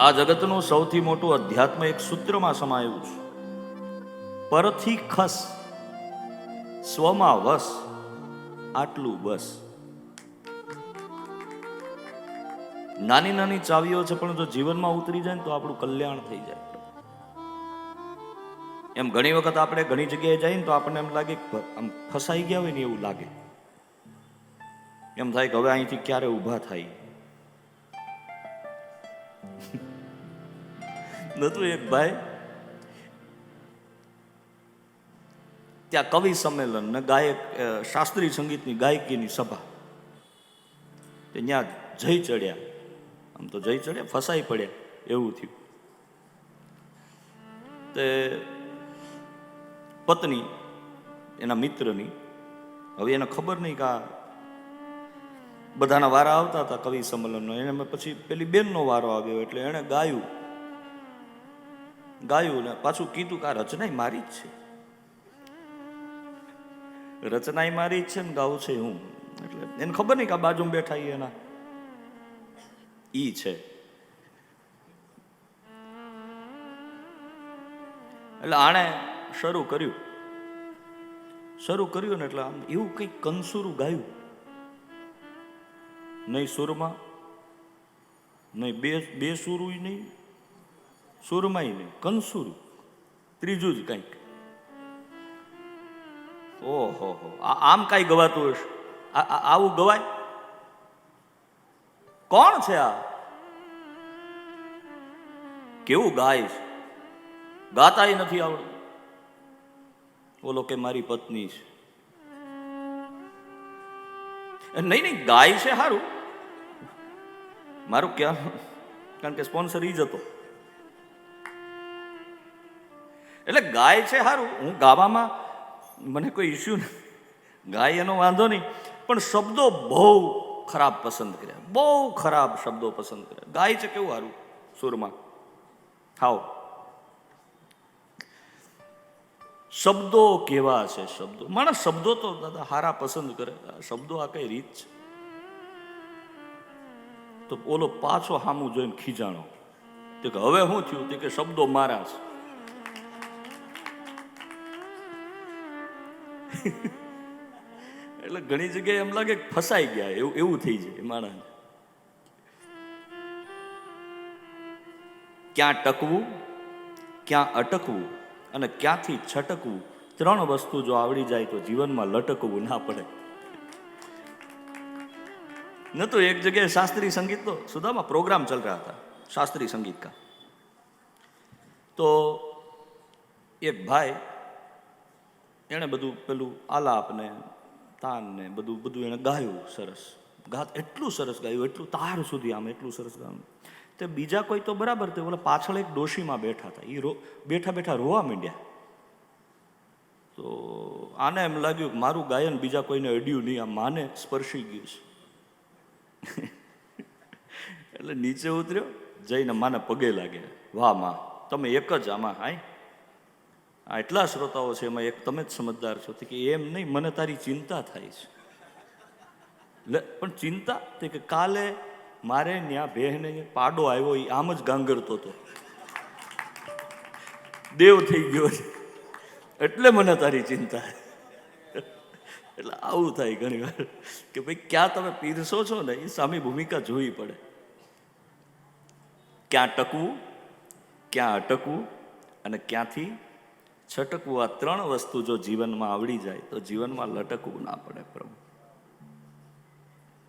આ જગતનું સૌથી મોટું અધ્યાત્મ એક સૂત્રમાં સમાયું છે. પરથી ખસ, સ્વમાં વસ, આટલું બસ. નાની નાની ચાવીઓ છે, પણ જો જીવનમાં ઉતરી જાય ને તો આપણું કલ્યાણ થઈ જાય. એમ ઘણી વખત આપણે ઘણી જગ્યાએ જઈએ ને તો આપણને એમ લાગે આમ ફસાઈ ગયા હોય ને એવું લાગે. એમ થાય કે હવે અહીંથી ક્યારે ઊભા થાય? નતું એક ભાઈ? ત્યાં કવિ સંમેલન ને ગાયક શાસ્ત્રીય સંગીતની ગાયકીની સભા. ત્યાં જઈ ચડ્યા. આમ તો જઈ ચડ્યા, ફસાઈ પડ્યા. એવું થયું. તે પત્ની, એના મિત્રની, હવે એને ખબર નહીં કે આ બધાના વારા આવતા હતા કવિ સંમેલનનો. એને પછી પેલી બેનનો વારો આવ્યો એટલે એણે ગાયું. ગાયું ને પાછું કીધું કે આ રચના મારી જ છે. રચનાય મારી જ છે ને ગાવું છે હું. એટલે એને ખબર નહીં કે આ બાજુમાં બેઠા એના. ઈ છે. એટલે આણે શરૂ કર્યું. શરૂ કર્યું ને એટલે આમ એવું કંઈક કંસુરું ગાયું. નહીં સુરમાં, નહીં બે બે સુરું નહીં, સુરમાંય નહીં, કંસુર, ત્રીજું જ કંઈક. ઓહો, હો આમ કાંઈ ગવાતું હશે? આવું ગવાય? કોણ છે આ? કેવું ગાય છે? ગાતાય નથી આવડતું. બોલો કે મારી પત્ની છે. નહીં નહીં, ગાય છે સારું મારું ક્યાં? કારણ કે સ્પોન્સર ઈ જ હતો. એટલે ગાય છે સારું હું ગાવામાં, મને કોઈ ઇસ્યુ નહીં ગાય એનો વાંધો નહીં, પણ શબ્દો બહુ ખરાબ પસંદ કર્યા, બહુ ખરાબ શબ્દો પસંદ કર્યા. ગાય છે કેવું સારું સુરમાં? હાવ શબ્દો કેવા છે શબ્દો? માણસ શબ્દો તો દાદા હારા પસંદ કરે શબ્દો આ કઈ રીત છે? તો ઓલો પાછો હામું જોઈને ખીજાણો. તે કે, હવે શું થયું? તે કે, શબ્દો મારા છે. એટલે ઘણી જગ્યાએ એમ લાગે ફસાઈ ગયા, એવું એવું થઈ જાય માણસ. ક્યાં ટકવું, ક્યાં અટકવું અને ક્યાંથી છટકવું, ત્રણ વસ્તુ જો આવડી જાય તો જીવનમાં લટકવું ના પડે. ન તો એક જગ્યાએ શાસ્ત્રીય સંગીત તો સુધામાં પ્રોગ્રામ ચલ રહ્યા હતા, શાસ્ત્રીય સંગીત કા તો એક ભાઈ, એણે બધું પેલું આલાપ ને તાન ને બધું બધું એણે ગાયું સરસ. ગાત એટલું સરસ ગાયું, એટલું તાર સુધી આમ એટલું સરસ ગાયું તે બીજા કોઈ તો બરાબર તે ઓલા પાછળ એક ડોશીમાં બેઠા હતા. એ રો, બેઠા બેઠા રોવા માંડ્યા. તો આને એમ લાગ્યું કે મારું ગાયન બીજા કોઈને અડ્યું નહીં આ માને સ્પર્શી ગયું છે. એટલે નીચે ઉતર્યો, જઈને માને પગે લાગે. વાહમાં, તમે એક જ આમાં, હાય. આ એટલા શ્રોતાઓ છે, એમાં એક તમે જ સમજદાર છો. કે એમ નહીં, મને તારી ચિંતા થાય છે. પણ ચિંતા? તે કે કાલે મારે ત્યાં બહેને પાડો આવ્યો એ આમ જ ગાંગરતો હતો. દેવ થઈ ગયો એટલે મને તારી ચિંતા. એટલે આવું થાય ઘણી વાર કે ભાઈ, ક્યાં તમે પીરસો છો ને, એ સામી ભૂમિકા જોવી પડે. ક્યાં ટકવું, ક્યાં અટકવું અને ક્યાંથી છટકવું, આ ત્રણ વસ્તુ જો જીવનમાં આવડી જાય તો જીવનમાં લટકવું ના પડે પ્રભુ.